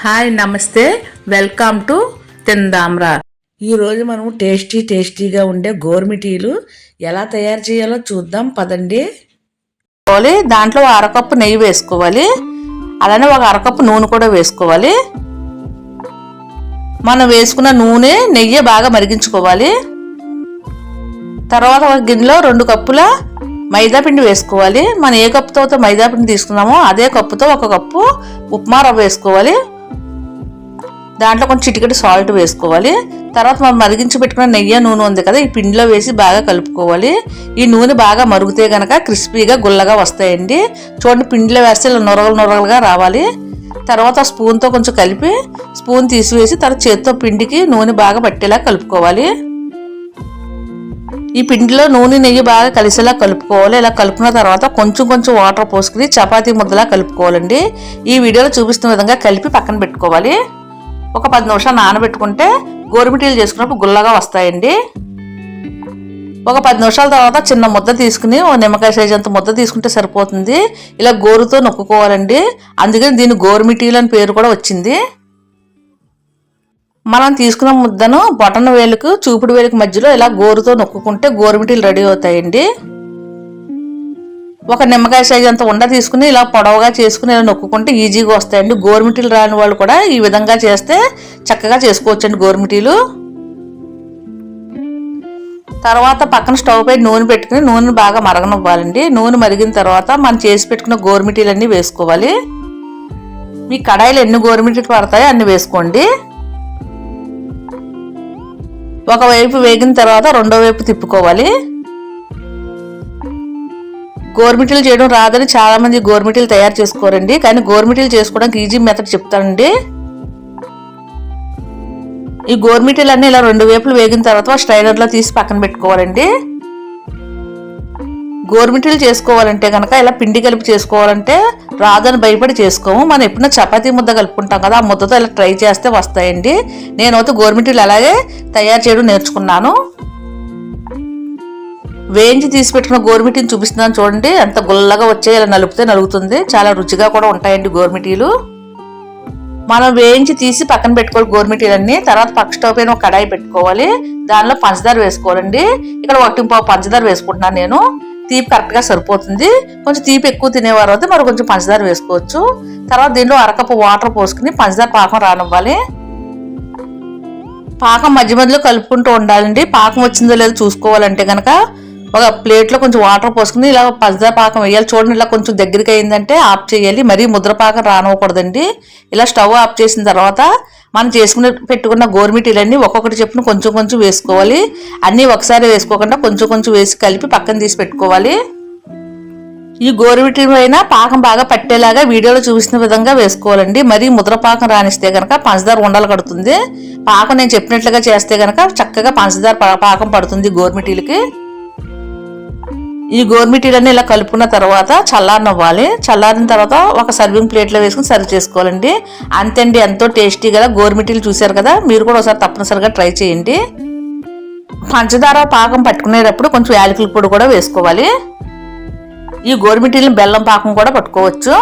Hi నమస్తే. Welcome to Tindamra. ఈరోజు మనం టేస్టీ టేస్టీగా ఉండే గోర్మిటీలు ఎలా తయారు చేయాలో చూద్దాం. పదండి. దాంట్లో అరకప్పు నెయ్యి వేసుకోవాలి. అలానే ఒక అరకప్పు నూనె కూడా వేసుకోవాలి. మనం వేసుకున్న నూనె నెయ్యి బాగా మరిగించుకోవాలి. తర్వాత ఒక గిన్నెలో రెండు కప్పుల మైదా పిండి వేసుకోవాలి. మనం ఏ కప్పుతో మైదా పిండి తీసుకున్నామో అదే కప్పుతో ఒక కప్పు ఉప్మా రవ్వ వేసుకోవాలి. దాంట్లో కొంచెం చిటికటి సాల్ట్ వేసుకోవాలి. తర్వాత మనం మరిగించి పెట్టుకున్న నెయ్యి నూనె ఉంది కదా ఈ పిండిలో వేసి బాగా కలుపుకోవాలి. ఈ నూనె బాగా మరుగుతే గనక క్రిస్పీగా గుల్లగా వస్తాయండి. చూడండి పిండిలో వేస్తే ఇలా నొరగలు నొరగలుగా రావాలి. తర్వాత స్పూన్తో కొంచెం కలిపి స్పూన్ తీసివేసి తర్వాత చేత్తో పిండికి నూనె బాగా పట్టేలా కలుపుకోవాలి. ఈ పిండిలో నూనె నెయ్యి బాగా కలిసేలా కలుపుకోవాలి. ఇలా కలుపుకున్న తర్వాత కొంచెం కొంచెం వాటర్ పోసుకుని చపాతీ ముద్దలా కలుపుకోవాలండి. ఈ వీడియోలో చూపిస్తున్న విధంగా కలిపి పక్కన పెట్టుకోవాలి. ఒక పది నిమిషాలు నానబెట్టుకుంటే గోరుమిటీలు చేసుకున్నప్పుడు గుల్లగా వస్తాయండి. ఒక పది నిమిషాల తర్వాత చిన్న ముద్ద తీసుకుని ఒక నిమ్మకాయ సైజ్ అంత ముద్ద తీసుకుంటే సరిపోతుంది. ఇలా గోరుతో నొక్కుకోవాలండి. అందుకని దీని గోరుమిటీలు అని పేరు కూడా వచ్చింది. మనం తీసుకున్న ముద్దను బొటన వేలుకు చూపుడు వేలుకు మధ్యలో ఇలా గోరుతో నొక్కుకుంటే గోరుమిటీలు రెడీ అవుతాయండి. ఒక నిమ్మకాయ సైజ్ అంత ఉండ తీసుకుని ఇలా పొడవుగా చేసుకుని ఇలా నొక్కుంటే ఈజీగా వస్తాయండి. గోరుమిటీలు రాని వాళ్ళు కూడా ఈ విధంగా చేస్తే చక్కగా చేసుకోవచ్చండి గోరుమిటీలు. తర్వాత పక్కన స్టవ్ పై నూనె పెట్టుకుని నూనె బాగా మరగనివ్వాలండి. నూనె మరిగిన తర్వాత మనం చేసి పెట్టుకున్న గోరుమిటీలన్నీ వేసుకోవాలి. మీ కడాయిలు ఎన్ని గోరుమిటీలు పడతాయో అన్ని వేసుకోండి. ఒకవైపు వేగిన తర్వాత రెండో వైపు తిప్పుకోవాలి. గోర్మిటీలు చేయడం రాదని చాలా మంది గోర్మిటీలు తయారు చేసుకోరండి. కానీ గోర్మిటీలు చేసుకోవడానికి ఈజీ మెథడ్ చెప్తానండి. ఈ గోర్మిటీలు అన్ని ఇలా రెండు వైపులు వేగిన తర్వాత స్ట్రైనర్లో తీసి పక్కన పెట్టుకోవాలండి. గోర్మిటీలు చేసుకోవాలంటే కనుక ఇలా పిండి కలిపి చేసుకోవాలంటే రాదని భయపడి చేసుకోము. మనం ఎప్పుడైనా చపాతీ ముద్ద కలుపుకుంటాం కదా ఆ ముద్దతో ఇలా ట్రై చేస్తే వస్తాయండి. నేనైతే గోర్మిటీలు అలాగే తయారు చేయడం నేర్చుకున్నాను. వేయించి తీసి పెట్టుకున్న గోరుమిటీని చూపిస్తున్నాను చూడండి. ఎంత గుల్లగా వచ్చే ఇలా నలుపుతే నలుగుతుంది. చాలా రుచిగా కూడా ఉంటాయండి గోరుమిటీలు మనం వేయించి తీసి పక్కన పెట్టుకోవాలి గోరుమిటీలన్నీ తర్వాత పక్క స్టవ్ పైన ఒక కడాయి పెట్టుకోవాలి. దానిలో పంచదార వేసుకోవాలండి. ఇక్కడ ఒకటి పావు పంచదార వేసుకుంటున్నాను నేను. తీపి కరెక్ట్గా సరిపోతుంది. కొంచెం తీపి ఎక్కువ తినేవారు అయితే మరి కొంచెం పంచదార వేసుకోవచ్చు. తర్వాత దీనిలో అరకప్పు వాటర్ పోసుకుని పంచదార పాకం రానివ్వాలి. పాకం మధ్య మధ్యలో కలుపుకుంటూ ఉండాలండి. పాకం వచ్చిందో లేదో చూసుకోవాలంటే కనుక ఒక ప్లేట్లో కొంచెం వాటర్ పోసుకుని ఇలా పంచదార పాకం వేయాలి. చూడండి ఇలా కొంచెం దగ్గరికి అయిందంటే ఆఫ్ చేయాలి. మరీ ముద్రపాకం రానివ్వకూడదండి. ఇలా స్టవ్ ఆఫ్ చేసిన తర్వాత మనం చేసుకునే పెట్టుకున్న గోరుమిటీలన్నీ ఒక్కొక్కటి చెప్పున కొంచెం కొంచెం వేసుకోవాలి. అన్నీ ఒకసారి వేసుకోకుండా కొంచెం కొంచెం వేసి కలిపి పక్కన తీసి పెట్టుకోవాలి. ఈ గోరుమిటి పైన పాకం బాగా పట్టేలాగా వీడియోలో చూసిన విధంగా వేసుకోవాలండి. మరీ ముద్ర పాకం రానిస్తే కనుక పంచదార ఉండలు కడుతుంది. పాకం నేను చెప్పినట్లుగా చేస్తే కనుక చక్కగా పంచదార పాకం పడుతుంది గోరుమిటీలకి ఈ గోర్మిటీలన్నీ ఇలా కలుపుకున్న తర్వాత చల్లారనివ్వాలి. చల్లారిన తర్వాత ఒక సర్వింగ్ ప్లేట్లో వేసుకుని సర్వ్ చేసుకోవాలండి. అంతేండి ఎంతో టేస్టీ కదా గోర్మిటీలు చూశారు కదా? మీరు కూడా ఒకసారి తప్పనిసరిగా ట్రై చేయండి. పంచదార పాకం పట్టుకునేటప్పుడు కొంచెం యాలకుల పొడి కూడా వేసుకోవాలి. ఈ గోరుమిటీలను బెల్లం పాకం కూడా పట్టుకోవచ్చు.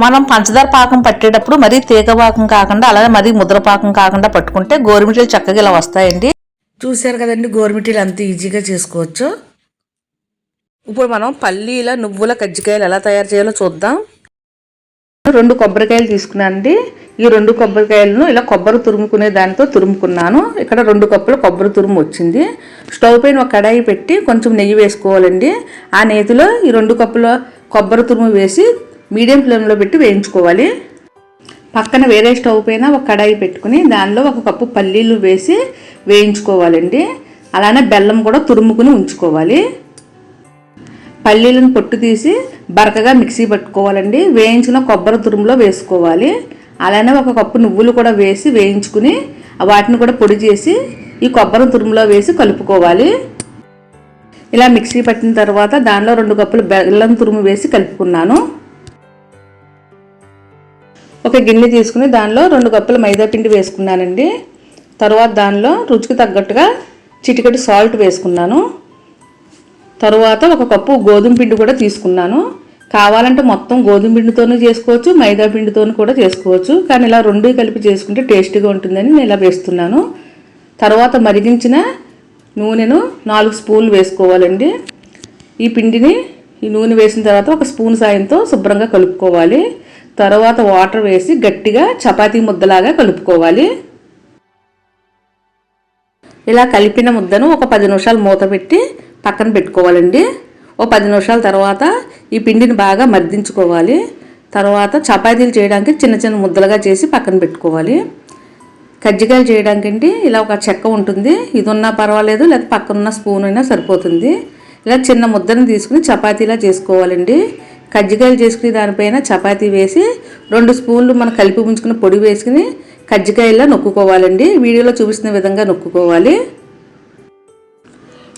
మనం పంచదార పాకం పట్టేటప్పుడు మరీ తీగ పాకం కాకుండా అలాగే మరీ ముద్ర పాకం కాకుండా పట్టుకుంటే గోరుమిటీలు చక్కగా ఇలా వస్తాయండి. చూశారు కదండి గోరుమిటీలు అంత ఈజీగా చేసుకోవచ్చు. ఇప్పుడు మనం పల్లీల నువ్వుల కజ్జికాయలు ఎలా తయారు చేయాలో చూద్దాం. రెండు కొబ్బరికాయలు తీసుకున్నానండి. ఈ రెండు కొబ్బరికాయలను ఇలా కొబ్బరి తురుముకునే దానితో తురుముకున్నాను. ఇక్కడ రెండు కప్పులు కొబ్బరి తురుము వచ్చింది. స్టవ్ పైన ఒక కడాయి పెట్టి కొంచెం నెయ్యి వేసుకోవాలండి. ఆ నేతిలో ఈ రెండు కప్పుల కొబ్బరి తురుము వేసి మీడియం ఫ్లేమ్లో పెట్టి వేయించుకోవాలి. పక్కన వేరే స్టవ్ పైన ఒక కడాయి పెట్టుకుని దానిలో ఒక కప్పు పల్లీలు వేసి వేయించుకోవాలండి. అలానే బెల్లం కూడా తురుముకుని ఉంచుకోవాలి. పల్లీలను పొట్టు తీసి బరకగా మిక్సీ పట్టుకోవాలండి. వేయించిన కొబ్బరి తురుములో వేసుకోవాలి. అలానే ఒక కప్పు నువ్వులు కూడా వేసి వేయించుకుని వాటిని కూడా పొడి చేసి ఈ కొబ్బరి తురుములో వేసి కలుపుకోవాలి. ఇలా మిక్సీ పట్టిన తర్వాత దానిలో రెండు కప్పులు బెల్లం తురుము వేసి కలుపుకున్నాను. ఒక గిన్నె తీసుకుని దానిలో రెండు కప్పులు మైదా పిండి వేసుకున్నానండి. తర్వాత దానిలో రుచికి తగ్గట్టుగా చిటికటి సాల్ట్ వేసుకున్నాను. తరువాత ఒక కప్పు గోధుమ పిండి కూడా తీసుకున్నాను. కావాలంటే మొత్తం గోధుమ పిండితోనూ చేసుకోవచ్చు మైదా పిండితోనూ కూడా చేసుకోవచ్చు. కానీ ఇలా రెండు కలిపి చేసుకుంటే టేస్టీగా ఉంటుందని నేను ఇలా వేస్తున్నాను. తర్వాత మరిగించిన నూనెను నాలుగు స్పూన్లు వేసుకోవాలండి. ఈ పిండిని ఈ నూనె వేసిన తర్వాత ఒక స్పూన్ సాయంతో శుభ్రంగా కలుపుకోవాలి. తర్వాత వాటర్ వేసి గట్టిగా చపాతీ ముద్దలాగా కలుపుకోవాలి. ఇలా కలిపిన ముద్దను ఒక పది నిమిషాలు మూత పెట్టి పక్కన పెట్టుకోవాలండి. ఓ పది నిమిషాల తర్వాత ఈ పిండిని బాగా మర్దించుకోవాలి. తర్వాత చపాతీలు చేయడానికి చిన్న చిన్న ముద్దలుగా చేసి పక్కన పెట్టుకోవాలి. కజ్జికాయలు చేయడానికండి ఇలా ఒక చెక్క ఉంటుంది. ఇది ఉన్నా పర్వాలేదు లేదా పక్కనున్న స్పూన్ అయినా సరిపోతుంది. ఇలా చిన్న ముద్దను తీసుకుని చపాతీలా చేసుకోవాలండి. కజ్జికాయలు చేసుకుని దానిపైన చపాతీ వేసి రెండు స్పూన్లు మనం కలిపి ఉంచుకుని పొడి వేసుకుని కజ్జికాయలా నొక్కుకోవాలండి. వీడియోలో చూపిస్తున్న విధంగా నొక్కుకోవాలి.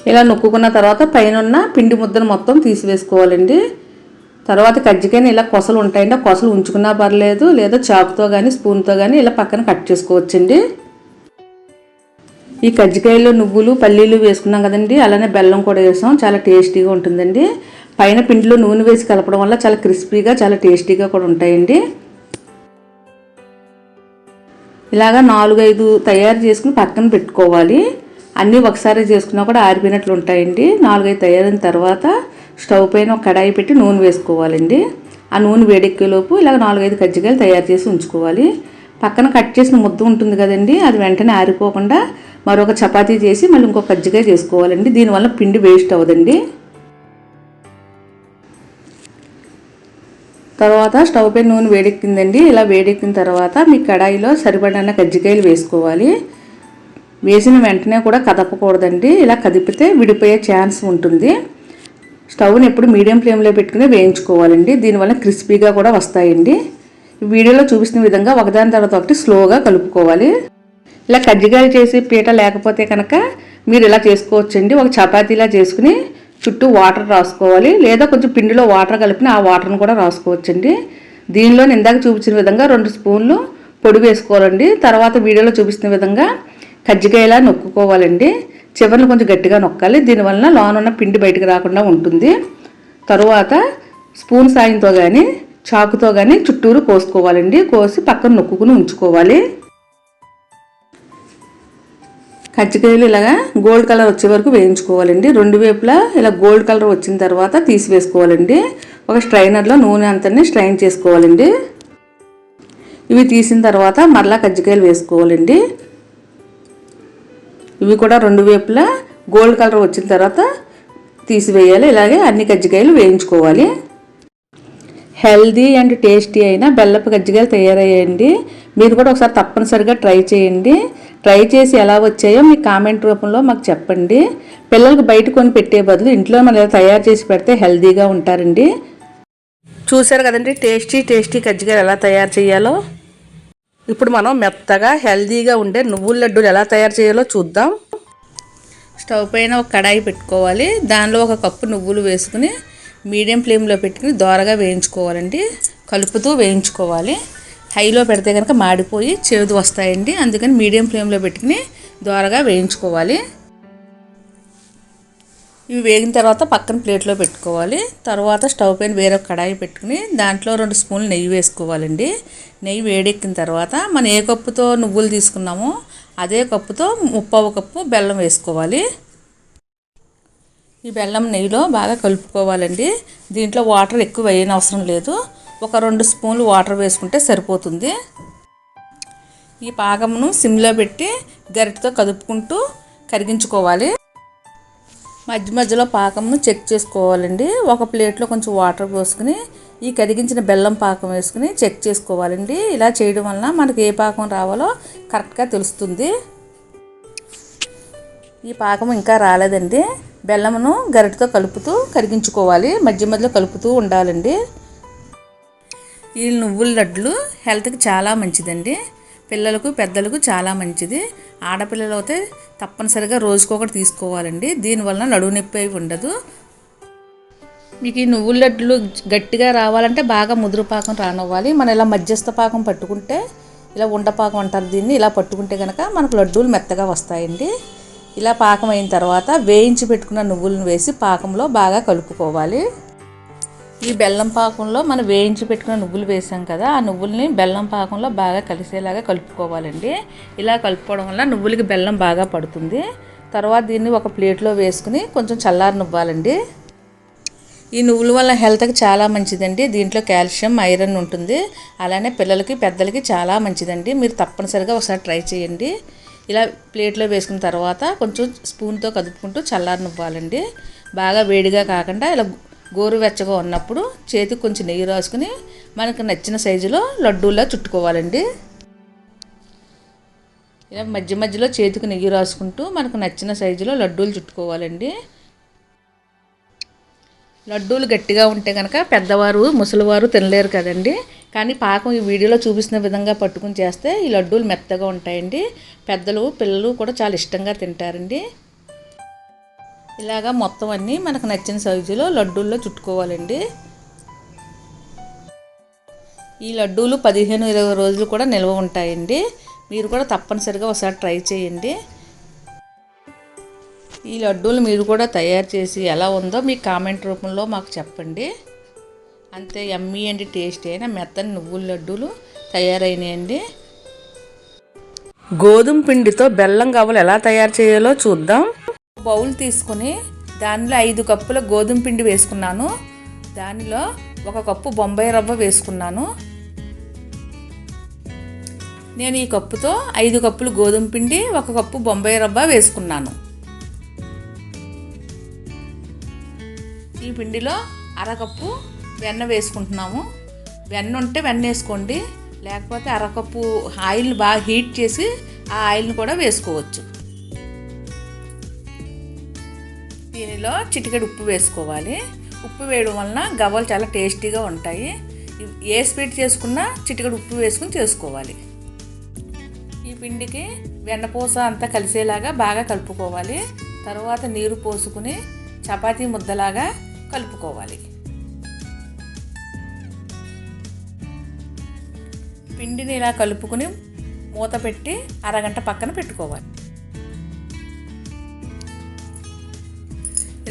ఇలా నొక్కుకున్న తర్వాత పైన ఉన్న పిండి ముద్దను మొత్తం తీసివేసుకోవాలండి. తర్వాత కజ్జికాయని ఇలా కొసలు ఉంటాయండి. ఆ కొసలు ఉంచుకున్నా పర్లేదు లేదా చాకుతో కానీ స్పూన్తో కానీ ఇలా పక్కన కట్ చేసుకోవచ్చండి. ఈ కజ్జికాయలో నువ్వులు పల్లీలు వేసుకున్నాం కదండి. అలానే బెల్లం కూడా వేసాం. చాలా టేస్టీగా ఉంటుందండి. పైన పిండిలో నూనె వేసి కలపడం వల్ల చాలా క్రిస్పీగా చాలా టేస్టీగా కూడా ఉంటాయండి. ఇలాగా నాలుగైదు తయారు చేసుకుని పక్కన పెట్టుకోవాలి. అన్నీ ఒకసారి చేసుకున్నా కూడా ఆరిపోయినట్లు ఉంటాయండి. నాలుగైదు తయారైన తర్వాత స్టవ్ పైన ఒక కడాయి పెట్టి నూనె వేసుకోవాలండి. ఆ నూనె వేడెక్కేలోపు ఇలాగ నాలుగైదు కజ్జికాయలు తయారు చేసి ఉంచుకోవాలి. పక్కన కట్ చేసిన ముద్ద ఉంటుంది కదండి అది వెంటనే ఆరిపోకుండా మరొక చపాతీ చేసి మళ్ళీ ఇంకొక కజ్జికాయ చేసుకోవాలండి. దీనివల్ల పిండి వేస్ట్ అవ్వదండి. తర్వాత స్టవ్ పై నూనె వేడెక్కిందండి. ఇలా వేడెక్కిన తర్వాత మీ కడాయిలో సరిపడిన కజ్జికాయలు వేసుకోవాలి. వేసిన వెంటనే కూడా కదపకూడదండి. ఇలా కదిపితే విడిపోయే ఛాన్స్ ఉంటుంది. స్టవ్ని ఎప్పుడు మీడియం ఫ్లేమ్లో పెట్టుకుని వేయించుకోవాలండి. దీనివల్ల క్రిస్పీగా కూడా వస్తాయండి. వీడియోలో చూపిస్తున్న విధంగా ఒకదాని తర్వాత ఒకటి స్లోగా కలుపుకోవాలి. ఇలా కజ్జికాయలు చేసి పీట లేకపోతే కనుక మీరు ఇలా చేసుకోవచ్చండి. ఒక చపాతీలా చేసుకుని చుట్టూ వాటర్ రాసుకోవాలి. లేదా కొంచెం పిండిలో వాటర్ కలిపిన ఆ వాటర్ని కూడా రాసుకోవచ్చండి. దీనిలో ఇందాక చూపించిన విధంగా రెండు స్పూన్లు పొడి వేసుకోవాలండి. తర్వాత వీడియోలో చూపిస్తున్న విధంగా కజ్జికాయలా నొక్కుకోవాలండి. చివరిని కొంచెం గట్టిగా నొక్కాలి. దీనివలన లోన ఉన్న పిండి బయటకు రాకుండా ఉంటుంది. తరువాత స్పూన్ సాయంతో కానీ చాకుతో కానీ చుట్టూరు కోసుకోవాలండి. కోసి పక్కన నొక్కుని ఉంచుకోవాలి. కజ్జికాయలు ఇలాగా గోల్డ్ కలర్ వచ్చే వరకు వేయించుకోవాలండి. రెండు వైపులా ఇలా గోల్డ్ కలర్ వచ్చిన తర్వాత తీసివేసుకోవాలండి. ఒక స్ట్రైనర్లో నూనె అంతని స్ట్రైన్ చేసుకోవాలండి. ఇవి తీసిన తర్వాత మరలా కజ్జికాయలు వేసుకోవాలండి. ఇవి కూడా రెండు వైపులా గోల్డ్ కలర్ వచ్చిన తర్వాత తీసివేయాలి. ఇలాగే అన్ని కజ్జికాయలు వేయించుకోవాలి. హెల్దీ అండ్ టేస్టీ అయిన బెల్లపు కజ్జికాయలు తయారయ్యాయండి మీరు కూడా ఒకసారి తప్పనిసరిగా ట్రై చేయండి. ట్రై చేసి ఎలా వచ్చాయో మీ కామెంట్ రూపంలో మాకు చెప్పండి. పిల్లలకు బయట కొని పెట్టే బదులు ఇంట్లో మనం తయారు చేసి పెడితే హెల్దీగా ఉంటారండి. చూసారు కదండి టేస్టీ టేస్టీ కజ్జికాయలు ఎలా తయారు చేయాలో? ఇప్పుడు మనం మెత్తగా హెల్దీగా ఉండే నువ్వుల లడ్డూలు ఎలా తయారు చేయాలో చూద్దాం. స్టవ్ పైన ఒక కడాయి పెట్టుకోవాలి. దానిలో ఒక కప్పు నువ్వులు వేసుకుని మీడియం ఫ్లేమ్లో పెట్టుకుని దోరగా వేయించుకోవాలండి. కలుపుతూ వేయించుకోవాలి. హైలో పెడితే కనుక మాడిపోయి చేదు వస్తాయండి. అందుకని మీడియం ఫ్లేమ్లో పెట్టుకుని దోరగా వేయించుకోవాలి. ఇవి వేగిన తర్వాత పక్కన ప్లేట్లో పెట్టుకోవాలి. తర్వాత స్టవ్ పైన వేరే కడాయి పెట్టుకుని దాంట్లో రెండు స్పూన్లు నెయ్యి వేసుకోవాలండి. నెయ్యి వేడెక్కిన తర్వాత మనం ఏ కప్పుతో నువ్వులు తీసుకున్నామో అదే కప్పుతో ముప్పావు కప్పు బెల్లం వేసుకోవాలి. ఈ బెల్లం నెయ్యిలో బాగా కలుపుకోవాలండి. దీంట్లో వాటర్ ఎక్కువ వేయని అవసరం లేదు. ఒక రెండు స్పూన్లు వాటర్ వేసుకుంటే సరిపోతుంది. ఈ పాకమును సిమ్లో పెట్టి గరిటతో కదుపుకుంటూ కరిగించుకోవాలి. మధ్య మధ్యలో పాకంను చెక్ చేసుకోవాలండి. ఒక ప్లేట్లో కొంచెం వాటర్ పోసుకుని ఈ కరిగించిన బెల్లం పాకం వేసుకుని చెక్ చేసుకోవాలండి. ఇలా చేయడం వలన మనకి ఏ పాకం రావాలో కరెక్ట్గా తెలుస్తుంది. ఈ పాకం ఇంకా రాలేదండి. బెల్లమును గరిటతో కలుపుతూ కరిగించుకోవాలి. మధ్య మధ్యలో కలుపుతూ ఉండాలండి. ఈ నువ్వుల లడ్లు హెల్త్కి చాలా మంచిదండి. పిల్లలకు పెద్దలకు చాలా మంచిది. ఆడపిల్లలు అయితే తప్పనిసరిగా రోజుకొకటి తీసుకోవాలండి. దీనివల్ల నడువు నొప్పి అయి ఉండదు. మీకు ఈ నువ్వుల లడ్డులు గట్టిగా రావాలంటే బాగా ముదురు పాకం రానివ్వాలి. మనం ఇలా మధ్యస్థ పాకం పట్టుకుంటే ఇలా ఉండపాకం అంటారు దీన్ని ఇలా పట్టుకుంటే కనుక మనకు లడ్డూలు మెత్తగా వస్తాయండి. ఇలా పాకం అయిన తర్వాత వేయించి పెట్టుకున్న నువ్వులను వేసి పాకంలో బాగా కలుపుకోవాలి. ఈ బెల్లం పాకంలో మనం వేయించి పెట్టుకున్న నువ్వులు వేసాం కదా ఆ నువ్వుల్ని బెల్లం పాకంలో బాగా కలిసేలాగా కలుపుకోవాలండి. ఇలా కలుపుకోవడం వల్ల నువ్వులకి బెల్లం బాగా పడుతుంది. తర్వాత దీన్ని ఒక ప్లేట్లో వేసుకుని కొంచెం చల్లారనివ్వాలండి ఈ నువ్వుల వల్ల హెల్త్కి చాలా మంచిదండి. దీంట్లో కాల్షియం ఐరన్ ఉంటుంది. అలానే పిల్లలకి పెద్దలకి చాలా మంచిదండి. మీరు తప్పనిసరిగా ఒకసారి ట్రై చేయండి. ఇలా ప్లేట్లో వేసుకున్న తర్వాత కొంచెం స్పూన్తో కదుపుకుంటూ చల్లారనివ్వాలండి బాగా వేడిగా కాకుండా ఇలా గోరువెచ్చగా ఉన్నప్పుడు చేతికి కొంచెం నెయ్యి రాసుకుని మనకు నచ్చిన సైజులో లడ్డూలా చుట్టుకోవాలండి. ఇలా మధ్య మధ్యలో చేతికి నెయ్యి రాసుకుంటూ మనకు నచ్చిన సైజులో లడ్డూలు చుట్టుకోవాలండి. లడ్డూలు గట్టిగా ఉంటే కనుక పెద్దవారు ముసలివారు తినలేరు కదండి. కానీ పాకం ఈ వీడియోలో చూపిస్తున్న విధంగా పట్టుకుని చేస్తే ఈ లడ్డూలు మెత్తగా ఉంటాయండి. పెద్దలు పిల్లలు కూడా చాలా ఇష్టంగా తింటారండి. ఇలాగా మొత్తం అన్నీ మనకు నచ్చిన సైజులో లడ్డూల్లో చుట్టుకోవాలండి. ఈ లడ్డూలు పదిహేను ఇరవై రోజులు కూడా నిల్వ ఉంటాయండి. మీరు కూడా తప్పనిసరిగా ఒకసారి ట్రై చేయండి. ఈ లడ్డూలు మీరు కూడా తయారు చేసి ఎలా ఉందో మీ కామెంట్ రూపంలో మాకు చెప్పండి. అంతే ఎమ్మీ అండి టేస్ట్ అయిన మెత్తని నువ్వుల లడ్డూలు తయారైనాయండి. గోధుమ పిండితో బెల్లం గవ్వలు ఎలా తయారు చేయాలో చూద్దాం. బౌల్ తీసుకుని దానిలో ఐదు కప్పుల గోధుమ పిండి వేసుకున్నాను. దానిలో ఒక కప్పు బొంబాయి రవ్వ వేసుకున్నాను. నేను ఈ కప్పుతో ఐదు కప్పులు గోధుమ పిండి ఒక కప్పు బొంబాయి రవ్వ వేసుకున్నాను. ఈ పిండిలో అరకప్పు వెన్న వేసుకుంటున్నాము. వెన్న ఉంటే వెన్న వేసుకోండి. లేకపోతే అరకప్పు ఆయిల్ బాగా హీట్ చేసి ఆ ఆయిల్ని కూడా వేసుకోవచ్చు. దీనిలో చిటికెడు ఉప్పు వేసుకోవాలి. ఉప్పు వేయడం వలన గవ్వలు చాలా టేస్టీగా ఉంటాయి. ఏ స్వీట్ చేసుకున్నా చిటికెడు ఉప్పు వేసుకుని చేసుకోవాలి. ఈ పిండికి వెన్నపూస అంతా కలిసేలాగా బాగా కలుపుకోవాలి. తర్వాత నీరు పోసుకుని చపాతీ ముద్దలాగా కలుపుకోవాలి. పిండిని ఇలా కలుపుకుని మూత పెట్టి అరగంట పక్కన పెట్టుకోవాలి.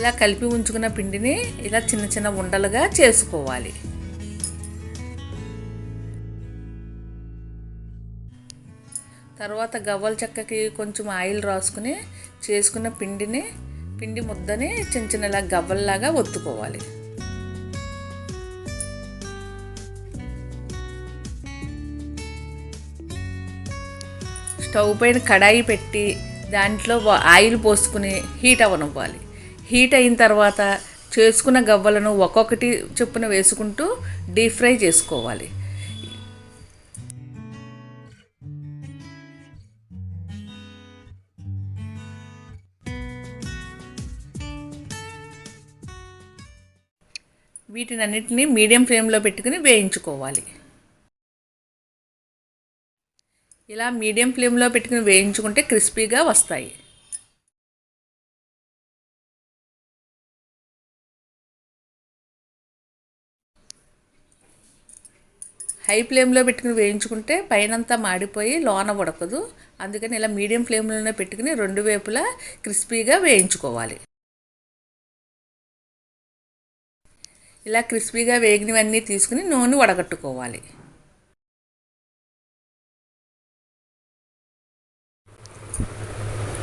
ఇలా కలిపి ఉంచుకున్న పిండిని ఇలా చిన్న చిన్న ఉండలుగా చేసుకోవాలి. తర్వాత గవ్వల చెక్కకి కొంచెం ఆయిల్ రాసుకుని చేసుకున్న పిండిని పిండి ముద్దని చిన్న చిన్న ఇలా గవ్వల్లాగా ఒత్తుకోవాలి. స్టవ్ పైన కడాయి పెట్టి దాంట్లో ఆయిల్ పోసుకుని హీట్ అవ్వనివ్వాలి. హీట్ అయిన తర్వాత చేసుకున్న గవ్వలను ఒక్కొక్కటి చొప్పున వేసుకుంటూ డీప్ ఫ్రై చేసుకోవాలి. వీటినన్నిటిని మీడియం ఫ్లేమ్లో పెట్టుకుని వేయించుకోవాలి. ఇలా మీడియం ఫ్లేమ్లో పెట్టుకుని వేయించుకుంటే క్రిస్పీగా వస్తాయి. హై ఫ్లేమ్లో పెట్టుకుని వేయించుకుంటే పైనంతా మాడిపోయి లోన ఉడకదు అందుకని ఇలా మీడియం ఫ్లేమ్లోనే పెట్టుకుని రెండు వైపులా క్రిస్పీగా వేయించుకోవాలి. ఇలా క్రిస్పీగా వేగినవన్నీ తీసుకుని నూనె వడగట్టుకోవాలి.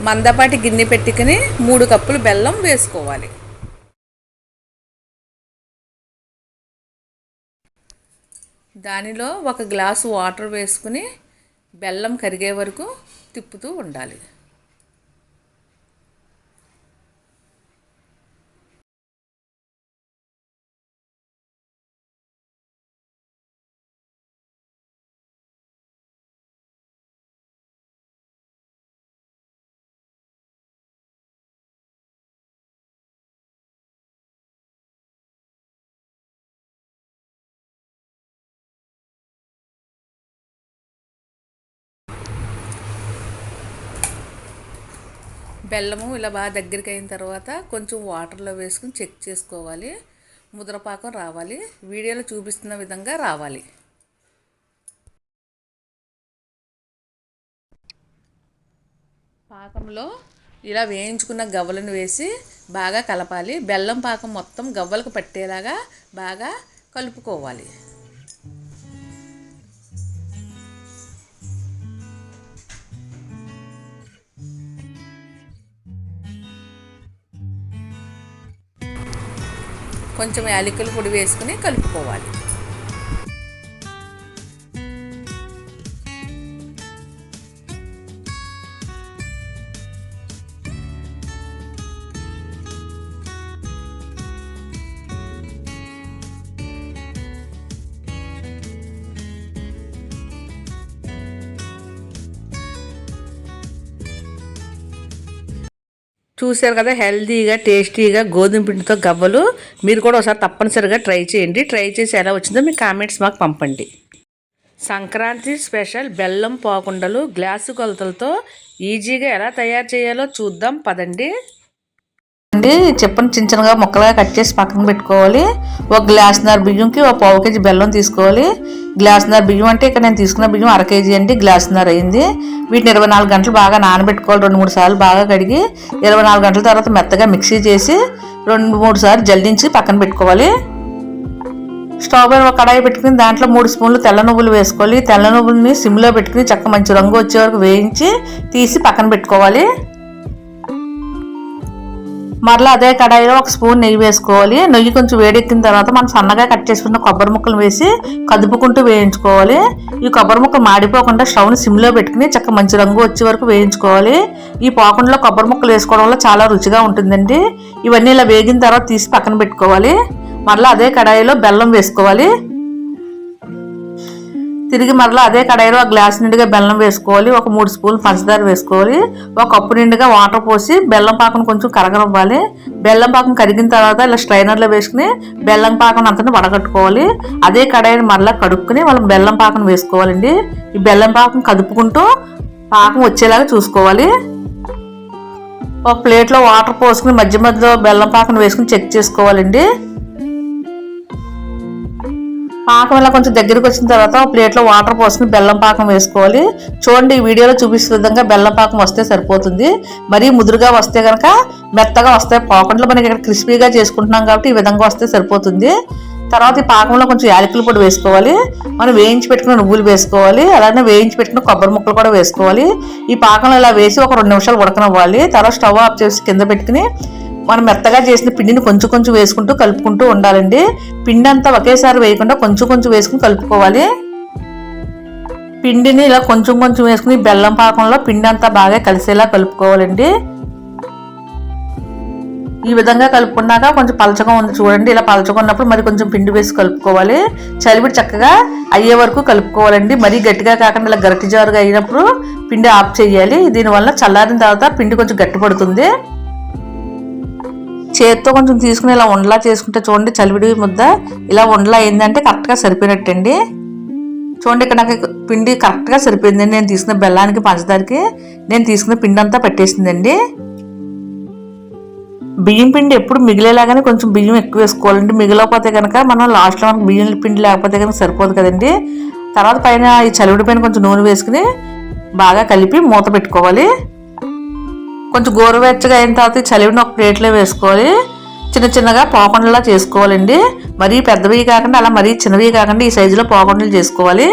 మందపాటి గిన్నె పెట్టుకుని మూడు కప్పులు బెల్లం వేసుకోవాలి. దానిలో ఒక గ్లాసు వాటర్ వేసుకుని బెల్లం కరిగే వరకు తిప్పుతూ ఉండాలి. బెల్లము ఇలా బాగా దగ్గరికి అయిన తర్వాత కొంచెం వాటర్లో వేసుకుని చెక్ చేసుకోవాలి. ముద్రపాకం రావాలి. వీడియోలో చూపిస్తున్న విధంగా రావాలి. పాకంలో ఇలా వేయించుకున్న గవ్వలను వేసి బాగా కలపాలి. బెల్లం పాకం మొత్తం గవ్వలకు పట్టేలాగా బాగా కలుపుకోవాలి. కొంచెం యాలకుల పొడి వేసుకుని కలుపుకోవాలి. చూశారు కదా హెల్తీగా టేస్టీగా గోధుమ పిండితో గవ్వలు. మీరు కూడా ఒకసారి తప్పనిసరిగా ట్రై చేయండి. ట్రై చేసి ఎలా వచ్చిందో మీ కామెంట్స్ మాకు పంపండి. సంక్రాంతి స్పెషల్ బెల్లం పోకుండలు గ్లాసు కొలతలతో ఈజీగా ఎలా తయారు చేయాలో చూద్దాం. పదండి. అండి చెప్పని చిన్న చిన్నగా ముక్కలుగా కట్ చేసి పక్కన పెట్టుకోవాలి. ఒక గ్లాస్ గ్లాసున్నర బియ్యంకి ఒక పావు కేజీ బెల్లం తీసుకోవాలి. గ్లాసున్నర బియ్యం అంటే ఇక్కడ నేను తీసుకున్న బియ్యం అర కేజీ అండి గ్లాసున్నర అయింది. వీటిని ఇరవై నాలుగు గంటలు బాగా నానబెట్టుకోవాలి. రెండు మూడు సార్లు బాగా కడిగి ఇరవై నాలుగు గంటల తర్వాత మెత్తగా మిక్సీ చేసి రెండు మూడు సార్లు జల్లించి పక్కన పెట్టుకోవాలి. స్టవ్ పైన ఒక కడాయి పెట్టుకుని దాంట్లో మూడు స్పూన్లు తెల్ల నువ్వులు వేసుకోవాలి. తెల్ల నువ్వులని సిమ్లో పెట్టుకుని చక్క మంచి రంగు వచ్చే వరకు వేయించి తీసి పక్కన పెట్టుకోవాలి. మరలా అదే కడాయిలో ఒక స్పూన్ నెయ్యి వేసుకోవాలి. నెయ్యి కొంచెం వేడెక్కిన తర్వాత మనం సన్నగా కట్ చేసుకున్న కొబ్బరి ముక్కలు వేసి కదుపుకుంటూ వేయించుకోవాలి. ఈ కొబ్బరి ముక్కలు మాడిపోకుండా స్టవ్ని సిమ్లో పెట్టుకుని చక్క మంచి రంగు వచ్చే వరకు వేయించుకోవాలి. ఈ పాకుండలో కొబ్బరి ముక్కలు వేసుకోవడం వల్ల చాలా రుచిగా ఉంటుందండి. ఇవన్నీ ఇలా వేగిన తర్వాత తీసి పక్కన పెట్టుకోవాలి. మరలా అదే కడాయిలో బెల్లం వేసుకోవాలి. తిరిగి మరలా అదే కడాయిలో ఒక గ్లాస్ నిండుగా బెల్లం వేసుకోవాలి ఒక మూడు స్పూన్లు పంచదార వేసుకోవాలి ఒక కప్పు నిండుగా వాటర్ పోసి బెల్లం పాకం కొంచెం కరగనివ్వాలి. బెల్లం పాకం కరిగిన తర్వాత ఇలా స్ట్రైనర్లో వేసుకుని బెల్లం పాకం అంతా వడగట్టుకోవాలి. అదే కడాయిని మరలా కడుక్కుని మనం బెల్లం పాకం వేసుకోవాలండి. ఈ బెల్లం పాకం కదుపుకుంటూ పాకం వచ్చేలాగా చూసుకోవాలి. ఒక ప్లేట్లో వాటర్ పోసుకుని మధ్య మధ్యలో బెల్లం పాకం వేసుకుని చెక్ చేసుకోవాలండి. పాకం ఇలా కొంచెం దగ్గరికి వచ్చిన తర్వాత ప్లేట్లో వాటర్ పోసుకుని బెల్లం పాకం వేసుకోవాలి. చూడండి ఈ వీడియోలో చూపిస్తున్న విధంగా బెల్లం పాకం వస్తే సరిపోతుంది. మరీ ముదురుగా వస్తే కనుక మెత్తగా వస్తాయి పాకంలో మనకి ఇక్కడ క్రిస్పీగా చేసుకుంటున్నాం కాబట్టి ఈ విధంగా వస్తే సరిపోతుంది. తర్వాత ఈ పాకంలో కొంచెం యాలకుల పొడి వేసుకోవాలి. మనం వేయించి పెట్టుకున్న నువ్వులు వేసుకోవాలి. అలానే వేయించి పెట్టుకున్న కొబ్బరి ముక్కలు కూడా వేసుకోవాలి. ఈ పాకంలో ఇలా వేసి ఒక రెండు నిమిషాలు ఉడకనివ్వాలి. తర్వాత స్టవ్ ఆఫ్ చేసి కింద పెట్టుకుని మనం మెత్తగా చేసిన పిండిని కొంచెం కొంచెం వేసుకుంటూ కలుపుకుంటూ ఉండాలండి. పిండి అంతా ఒకేసారి వేయకుండా కొంచెం కొంచెం వేసుకుని కలుపుకోవాలి. పిండిని ఇలా కొంచెం కొంచెం వేసుకుని బెల్లం పాకంలో పిండి అంతా బాగా కలిసేలా కలుపుకోవాలండి. ఈ విధంగా కలుపుకున్నాక కొంచెం పలచగా ఉంది చూడండి. ఇలా పలచగా ఉన్నప్పుడు మరి కొంచెం పిండి వేసి కలుపుకోవాలి. చలివిడి చక్కగా అయ్యే వరకు కలుపుకోవాలండి. మరీ గట్టిగా కాకుండా ఇలా గట్టి జారుగా అయినప్పుడు పిండి ఆఫ్ చేయాలి. దీనివల్ల చల్లారిన తర్వాత పిండి కొంచెం గట్టి పడుతుంది చేత్తో కొంచెం తీసుకుని ఇలా ఉండలా చేసుకుంటే చూడండి చలివిడి ముద్ద. ఇలా ఉండలా అయిందంటే కరెక్ట్గా సరిపోయినట్టండి. చూడండి ఇక్కడ నాకు పిండి కరెక్ట్గా సరిపోయిందండి నేను తీసుకున్న బెల్లానికి పంచదారికి నేను తీసుకున్న పిండి అంతా పెట్టేసిందండి. బియ్యం పిండి ఎప్పుడు మిగిలేలాగానే కొంచెం బియ్యం ఎక్కువ వేసుకోవాలండి. మిగిలిపోతే కనుక మనం లాస్ట్లో మనకు బియ్యం పిండి లేకపోతే కనుక సరిపోదు కదండి. తర్వాత పైన ఈ చలివిడి పైన కొంచెం నూనె వేసుకుని బాగా కలిపి మూత పెట్టుకోవాలి. కొంచెం గోరువెచ్చగా అయిన తర్వాత చలివిని ఒక ప్లేట్లో వేసుకోవాలి. చిన్న చిన్నగా పోకుండలా చేసుకోవాలండి. మరీ పెద్దవి కాకుండా అలా మరీ చిన్నవి కాకుండా ఈ సైజులో పోకుండలు చేసుకోవాలి.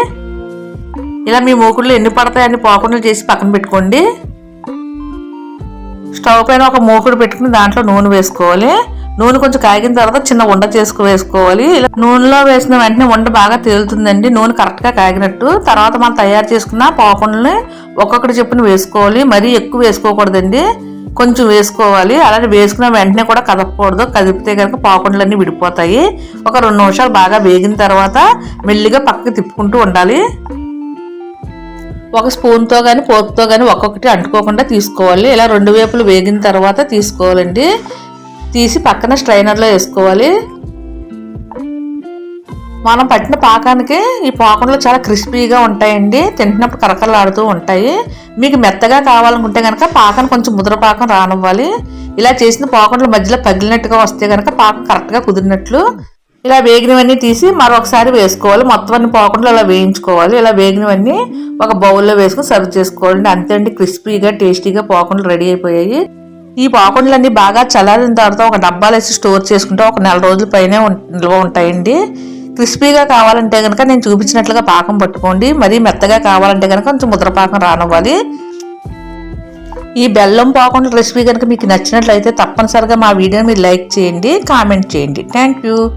ఇలా మీ మూకుడులో ఎన్ని పడతాయి అన్ని పోకుండలు చేసి పక్కన పెట్టుకోండి. స్టవ్ పైన ఒక మూకుడు పెట్టుకుని దాంట్లో నూనె వేసుకోవాలి. నూనె కొంచెం కాగిన తర్వాత చిన్న ఉండ చేసుకు వేసుకోవాలి. ఇలా నూనెలో వేసిన వెంటనే ఉండ బాగా తేలుతుందండి. నూనె కరెక్ట్గా కాగినట్టు. తర్వాత మనం తయారు చేసుకున్న పాపంని ఒక్కొక్కటి చెప్పుని వేసుకోవాలి. మరీ ఎక్కువ వేసుకోకూడదండి. కొంచెం వేసుకోవాలి. అలానే వేసుకున్న వెంటనే కూడా కదపకూడదు. కదిపితే కనుక పాపండ్లన్నీ విడిపోతాయి. ఒక రెండు నిమిషాలు బాగా వేగిన తర్వాత మెల్లిగా పక్కకి తిప్పుకుంటూ ఉండాలి. ఒక స్పూన్తో కానీ పోతుతో కానీ ఒక్కొక్కటి అంటుకోకుండా తీసుకోవాలి. ఇలా రెండు వైపులు వేగిన తర్వాత తీసుకోవాలండి. తీసి పక్కన స్ట్రైనర్లో వేసుకోవాలి. మనం పట్టిన పాకానికి ఈ పాకంలో చాలా క్రిస్పీగా ఉంటాయండి. తింటున్నప్పుడు కరకరలాడుతూ ఉంటాయి. మీకు మెత్తగా కావాలనుకుంటే కనుక పాకను కొంచెం ముద్ర పాకం రానివ్వాలి. ఇలా చేసిన పాకంలో మధ్యలో పగిలినట్టుగా వస్తే కనుక పాకం కరెక్ట్గా కుదిరినట్లు. ఇలా వేగినవన్నీ తీసి మరొకసారి వేసుకోవాలి. మొత్తం అన్ని పాకంలో ఇలా వేయించుకోవాలి. ఇలా వేగినవన్నీ ఒక బౌల్లో వేసుకుని సర్వ్ చేసుకోవాలండి. అంతే అండి. క్రిస్పీగా టేస్టీగా పోకుండా రెడీ అయిపోయాయి. ఈ పాకుండలన్నీ బాగా చల్లారిన తర్వాత ఒక డబ్బాలు వేసి స్టోర్ చేసుకుంటే ఒక నెల రోజుల పైనే ఉం- నిల్వ ఉంటాయండి. క్రిస్పీగా కావాలంటే కనుక నేను చూపించినట్లుగా పాకం పట్టుకోండి. మరీ మెత్తగా కావాలంటే కనుక కొంచెం ముద్ర పాకం రానివ్వాలి. ఈ బెల్లం పాకుండా రెసిపీ కనుక మీకు నచ్చినట్లయితే తప్పనిసరిగా మా వీడియోని మీరు లైక్ చేయండి కామెంట్ చేయండి. Thank you.